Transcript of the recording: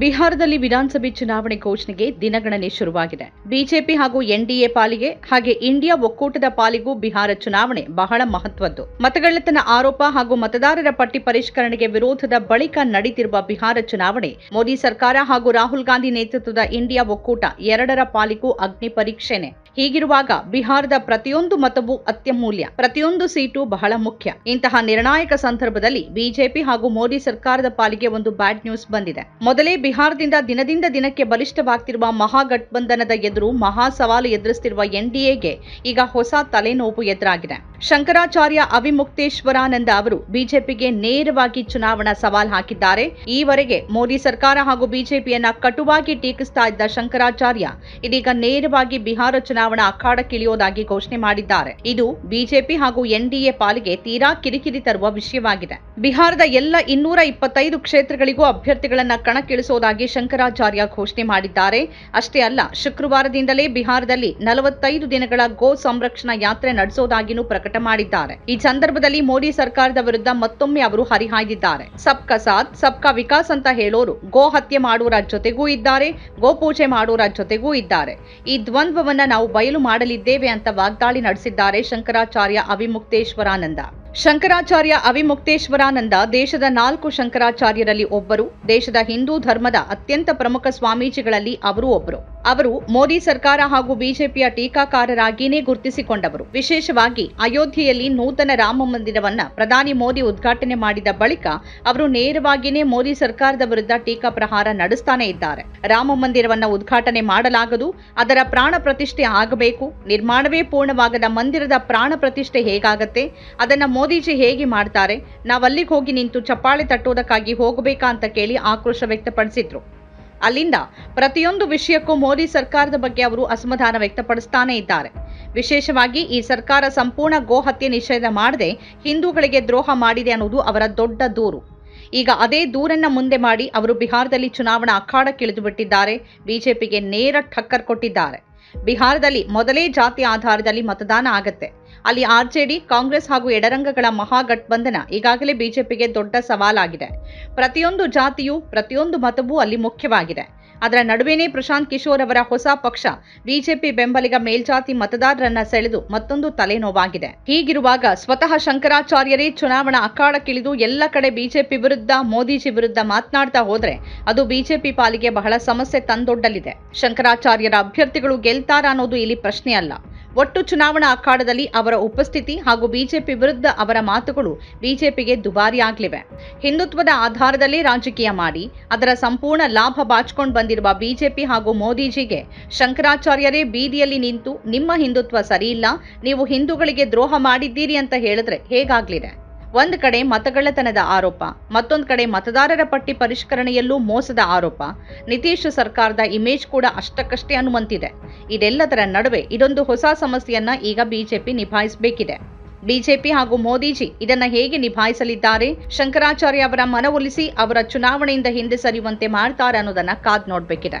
ಬಿಹಾರದಲ್ಲಿ ವಿಧಾನಸಭೆ ಚುನಾವಣೆ ಘೋಷಣೆಗೆ ದಿನಗಣನೆ ಶುರುವಾಗಿದೆ. ಬಿಜೆಪಿ ಹಾಗೂ ಎನ್ಡಿಎ ಪಾಲಿಗೆ ಹಾಗೆ ಇಂಡಿಯಾ ಒಕ್ಕೂಟದ ಪಾಲಿಗೂ ಬಿಹಾರ ಚುನಾವಣೆ ಬಹಳ ಮಹತ್ವದ್ದು. ಮತಗಳ್ಳತನ ಆರೋಪ ಹಾಗೂ ಮತದಾರರ ಪಟ್ಟಿ ಪರಿಷ್ಕರಣೆಗೆ ವಿರೋಧದ ಬಳಿಕ ನಡೀತಿರುವ ಬಿಹಾರ ಚುನಾವಣೆ, ಮೋದಿ ಸರ್ಕಾರ ಹಾಗೂ ರಾಹುಲ್ ಗಾಂಧಿ ನೇತೃತ್ವದ ಇಂಡಿಯಾ ಒಕ್ಕೂಟ ಎರಡರ ಪಾಲಿಗೂ ಅಗ್ನಿ ಪರೀಕ್ಷೆನೆ. ಹೀಗಿರುವಾಗ ಬಿಹಾರದ ಪ್ರತಿಯೊಂದು ಮತವು ಅತ್ಯಮೂಲ್ಯ. ಪ್ರತಿಯೊಂದು ಸೀಟು ಬಹಳ ಮುಖ್ಯ. ಇಂತಹ ನಿರ್ಣಾಯಕ ಸಂದರ್ಭದಲ್ಲಿ ಬಿಜೆಪಿ ಹಾಗೂ ಮೋದಿ ಸರ್ಕಾರದ ಪಾಲಿಗೆ ಒಂದು ಬ್ಯಾಡ್ ನ್ಯೂಸ್ ಬಂದಿದೆ. ಮೊದಲೇ ಬಿಹಾರದಿಂದ ದಿನದಿಂದ ದಿನಕ್ಕೆ ಬಲಿಷ್ಠವಾಗ್ತಿರುವ ಮಹಾಗಠಬಂಧನದ ಎದುರು ಮಹಾ ಸವಾಲು ಎದುರಿಸುತ್ತಿರುವ ಎನ್ಡಿಎಗೆ ಈಗ ಹೊಸ ತಲೆನೋವು ಎದುರಾಗಿದೆ. ಶಂಕರಾಚಾರ್ಯ ಅವಿಮುಕ್ತೇಶ್ವರಾನಂದ ಅವರು ಬಿಜೆಪಿಗೆ ನೇರವಾಗಿ ಚುನಾವಣಾ ಸವಾಲ್ ಹಾಕಿದ್ದಾರೆ. ಈವರೆಗೆ ಮೋದಿ ಸರ್ಕಾರ ಹಾಗೂ ಬಿಜೆಪಿಯನ್ನ ಕಟುವಾಗಿ ಟೀಕಿಸ್ತಾ ಇದ್ದ ಶಂಕರಾಚಾರ್ಯ ಇದೀಗ ನೇರವಾಗಿ ಬಿಹಾರ ಚುನಾವಣಾ ಅಖಾಡಕ್ಕಿಳಿಯೋದಾಗಿ ಘೋಷಣೆ ಮಾಡಿದ್ದಾರೆ. ಇದು ಬಿಜೆಪಿ ಹಾಗೂ ಎನ್ಡಿಎ ಪಾಲಿಗೆ ತೀರಾ ಕಿರಿಕಿರಿ ತರುವ ವಿಷಯವಾಗಿದೆ. ಬಿಹಾರದ ಎಲ್ಲ ಇನ್ನೂರ ಇಪ್ಪತ್ತೈದು ಕ್ಷೇತ್ರಗಳಿಗೂ ಅಭ್ಯರ್ಥಿಗಳನ್ನ ಕಣಕ್ಕಿಳಿಸೋದಾಗಿ ಶಂಕರಾಚಾರ್ಯ ಘೋಷಣೆ ಮಾಡಿದ್ದಾರೆ. ಅಷ್ಟೇ ಅಲ್ಲ, ಶುಕ್ರವಾರದಿಂದಲೇ ಬಿಹಾರದಲ್ಲಿ ನಲವತ್ತೈದು ದಿನಗಳ ಗೋ ಸಂರಕ್ಷಣಾ ಯಾತ್ರೆ ನಡೆಸೋದಾಗಿನೂ ಪ್ರಕಟ ಮಾಡಿದ್ದಾರೆ. ಈ ಸಂದರ್ಭದಲ್ಲಿ ಮೋದಿ ಸರ್ಕಾರದ ವಿರುದ್ಧ ಮತ್ತೊಮ್ಮೆ ಅವರು ಹರಿಹಾಯ್ದಿದ್ದಾರೆ. ಸಬ್ಕಾ ಸಾಥ್, ಸಬ್ಕಾ ವಿಕಾಸ್ ಅಂತ ಹೇಳೋರು ಗೋ ಹತ್ಯೆ ಮಾಡೋರ ಜೊತೆಗೂ ಇದ್ದಾರೆ, ಗೋ ಪೂಜೆ ಮಾಡೋರ ಜೊತೆಗೂ ಇದ್ದಾರೆ. ಈ ದ್ವಂದ್ವವನ್ನ ನಾವು ಬಯಲು ಮಾಡಲಿದ್ದೇವೆ ಅಂತ ವಾಗ್ದಾಳಿ ನಡೆಸಿದ್ದಾರೆ ಶಂಕರಾಚಾರ್ಯ ಅವಿಮುಕ್ತೇಶ್ವರಾನಂದ. ಶಂಕರಾಚಾರ್ಯ ಅವಿಮುಕ್ತೇಶ್ವರಾನಂದ ದೇಶದ ನಾಲ್ಕು ಶಂಕರಾಚಾರ್ಯರಲ್ಲಿ ಒಬ್ಬರು, ದೇಶದ ಹಿಂದೂ ಧರ್ಮದ ಅತ್ಯಂತ ಪ್ರಮುಖ ಸ್ವಾಮೀಜಿಗಳಲ್ಲಿ ಅವರು ಒಬ್ಬರು ಅವರು ಮೋದಿ ಸರ್ಕಾರ ಹಾಗೂ ಬಿಜೆಪಿಯ ಟೀಕಾಕಾರರಾಗಿಯೇ ಗುರುತಿಸಿಕೊಂಡವರು. ವಿಶೇಷವಾಗಿ ಅಯೋಧ್ಯೆಯಲ್ಲಿ ನೂತನ ರಾಮ ಮಂದಿರವನ್ನ ಪ್ರಧಾನಿ ಮೋದಿ ಉದ್ಘಾಟನೆ ಮಾಡಿದ ಬಳಿಕ ಅವರು ನೇರವಾಗಿಯೇ ಮೋದಿ ಸರ್ಕಾರದ ವಿರುದ್ಧ ಟೀಕಾ ಪ್ರಹಾರ ನಡೆಸ್ತಾನೆ ಇದ್ದಾರೆ. ರಾಮ ಮಂದಿರವನ್ನ ಉದ್ಘಾಟನೆ ಮಾಡಲಾಗದು, ಅದರ ಪ್ರಾಣ ಪ್ರತಿಷ್ಠೆ ಆಗಬೇಕು, ನಿರ್ಮಾಣವೇ ಪೂರ್ಣವಾಗದ ಮಂದಿರದ ಪ್ರಾಣ ಪ್ರತಿಷ್ಠೆ ಹೇಗಾಗತ್ತೆ, ಅದನ್ನ ಮೋದಿಜಿ ಹೇಗೆ ಮಾಡ್ತಾರೆ, ನಾವಲ್ಲಿಗೆ ಹೋಗಿ ನಿಂತು ಚಪ್ಪಾಳೆ ತಟ್ಟೋದಕ್ಕಾಗಿ ಹೋಗಬೇಕಾ ಅಂತ ಕೇಳಿ ಆಕ್ರೋಶ ವ್ಯಕ್ತಪಡಿಸಿದ್ರು. ಅಲ್ಲಿಂದ ಪ್ರತಿಯೊಂದು ವಿಷಯಕ್ಕೂ ಮೋದಿ ಸರ್ಕಾರದ ಬಗ್ಗೆ ಅವರು ಅಸಮಾಧಾನ ವ್ಯಕ್ತಪಡಿಸ್ತಾನೇ ಇದ್ದಾರೆ. ವಿಶೇಷವಾಗಿ ಈ ಸರ್ಕಾರ ಸಂಪೂರ್ಣ ಗೋಹತ್ಯೆ ನಿಷೇಧ ಮಾಡದೆ ಹಿಂದೂಗಳಿಗೆ ದ್ರೋಹ ಮಾಡಿದೆ ಅನ್ನೋದು ಅವರ ದೊಡ್ಡ ದೂರು. ಈಗ ಅದೇ ದೂರನ್ನ ಮುಂದೆ ಮಾಡಿ ಅವರು ಬಿಹಾರದಲ್ಲಿ ಚುನಾವಣಾ ಅಖಾಡಕ್ಕಿಳಿದು ಬಿಟ್ಟಿದ್ದಾರೆ ಬಿಜೆಪಿಗೆ ನೇರ ಠಕ್ಕರ್ ಕೊಟ್ಟಿದ್ದಾರೆ. ಬಿಹಾರದಲ್ಲಿ ಮೊದಲೇ ಜಾತಿ ಆಧಾರದಲ್ಲಿ ಮತದಾನ ಆಗತ್ತೆ. ಅಲ್ಲಿ ಆರ್ಜೆಡಿ, ಕಾಂಗ್ರೆಸ್ ಹಾಗೂ ಎಡರಂಗಗಳ ಮಹಾಗಠಬಂಧನ ಈಗಾಗಲೇ ಬಿಜೆಪಿಗೆ ದೊಡ್ಡ ಸವಾಲಾಗಿದೆ. ಪ್ರತಿಯೊಂದು ಜಾತಿಯು, ಪ್ರತಿಯೊಂದು ಮತವೂ ಅಲ್ಲಿ ಮುಖ್ಯವಾಗಿದೆ. ಅದರ ನಡುವೆನೇ ಪ್ರಶಾಂತ್ ಕಿಶೋರ್ ಅವರ ಹೊಸ ಪಕ್ಷ ಬಿಜೆಪಿ ಬೆಂಬಲಿಗ ಮೇಲ್ಜಾತಿ ಮತದಾರರನ್ನ ಸೆಳೆದು ಮತ್ತೊಂದು ತಲೆನೋವಾಗಿದೆ. ಹೀಗಿರುವಾಗ ಸ್ವತಃ ಶಂಕರಾಚಾರ್ಯರೇ ಚುನಾವಣಾ ಅಖಾಡಕ್ಕಿಳಿದು ಎಲ್ಲ ಕಡೆ ಬಿಜೆಪಿ ವಿರುದ್ಧ, ಮೋದಿಜಿ ವಿರುದ್ಧ ಮಾತನಾಡ್ತಾ ಹೋದ್ರೆ ಅದು ಬಿಜೆಪಿ ಪಾಲಿಗೆ ಬಹಳ ಸಮಸ್ಯೆ ತಂದೊಡ್ಡಲಿದೆ. ಶಂಕರಾಚಾರ್ಯರ ಅಭ್ಯರ್ಥಿಗಳು ಗೆಲ್ತಾರ ಅನ್ನೋದು ಇಲ್ಲಿ ಪ್ರಶ್ನೆ ಅಲ್ಲ ಒಟ್ಟು ಚುನಾವಣಾ ಅಖಾಡದಲ್ಲಿ ಅವರ ಉಪಸ್ಥಿತಿ ಹಾಗೂ ಬಿಜೆಪಿ ವಿರುದ್ಧ ಅವರ ಮಾತುಗಳು ಬಿಜೆಪಿಗೆ ದುಬಾರಿಯಾಗಲಿವೆ ಹಿಂದುತ್ವದ ಆಧಾರದಲ್ಲಿ ರಾಜಕೀಯ ಮಾಡಿ, ಅದರ ಸಂಪೂರ್ಣ ಲಾಭ ಬಾಚಿಕೊಂಡು ಬಂದಿರುವ ಬಿಜೆಪಿ ಹಾಗೂ ಮೋದಿಜಿಗೆ ಶಂಕರಾಚಾರ್ಯರೇ ಬೀದಿಯಲ್ಲಿ ನಿಂತು, ನಿಮ್ಮ ಹಿಂದುತ್ವ ಸರಿಯಿಲ್ಲ, ನೀವು ಹಿಂದೂಗಳಿಗೆ ದ್ರೋಹ ಮಾಡಿದ್ದೀರಿ ಅಂತ ಹೇಳಿದ್ರೆ ಹೇಗಾಗ್ಲಿದೆ? ಒಂದ್ ಕಡೆ ಮತಗಳ್ಳತನದ ಆರೋಪ, ಮತ್ತೊಂದು ಕಡೆ ಮತದಾರರ ಪಟ್ಟಿ ಪರಿಷ್ಕರಣೆಯಲ್ಲೂ ಮೋಸದ ಆರೋಪ. ನಿತೀಶ್ ಸರ್ಕಾರದ ಇಮೇಜ್ ಕೂಡ ಅಷ್ಟಕ್ಕಷ್ಟೇ ಅನ್ನುವಂತಿದೆ ಇದೆಲ್ಲದರ ನಡುವೆ ಇದೊಂದು ಹೊಸ ಸಮಸ್ಯೆಯನ್ನ ಈಗ ಬಿಜೆಪಿ ನಿಭಾಯಿಸಬೇಕಿದೆ. ಬಿಜೆಪಿ ಹಾಗೂ ಮೋದಿಜಿ ಇದನ್ನ ಹೇಗೆ ನಿಭಾಯಿಸಲಿದ್ದಾರೆ? ಶಂಕರಾಚಾರ್ಯ ಅವರ ಮನವೊಲಿಸಿ ಅವರ ಚುನಾವಣೆಯಿಂದ ಹಿಂದೆ ಸರಿಯುವಂತೆ ಮಾಡ್ತಾರೆ ಅನ್ನೋದನ್ನ ಕಾದ್ ನೋಡ್ಬೇಕಿದೆ.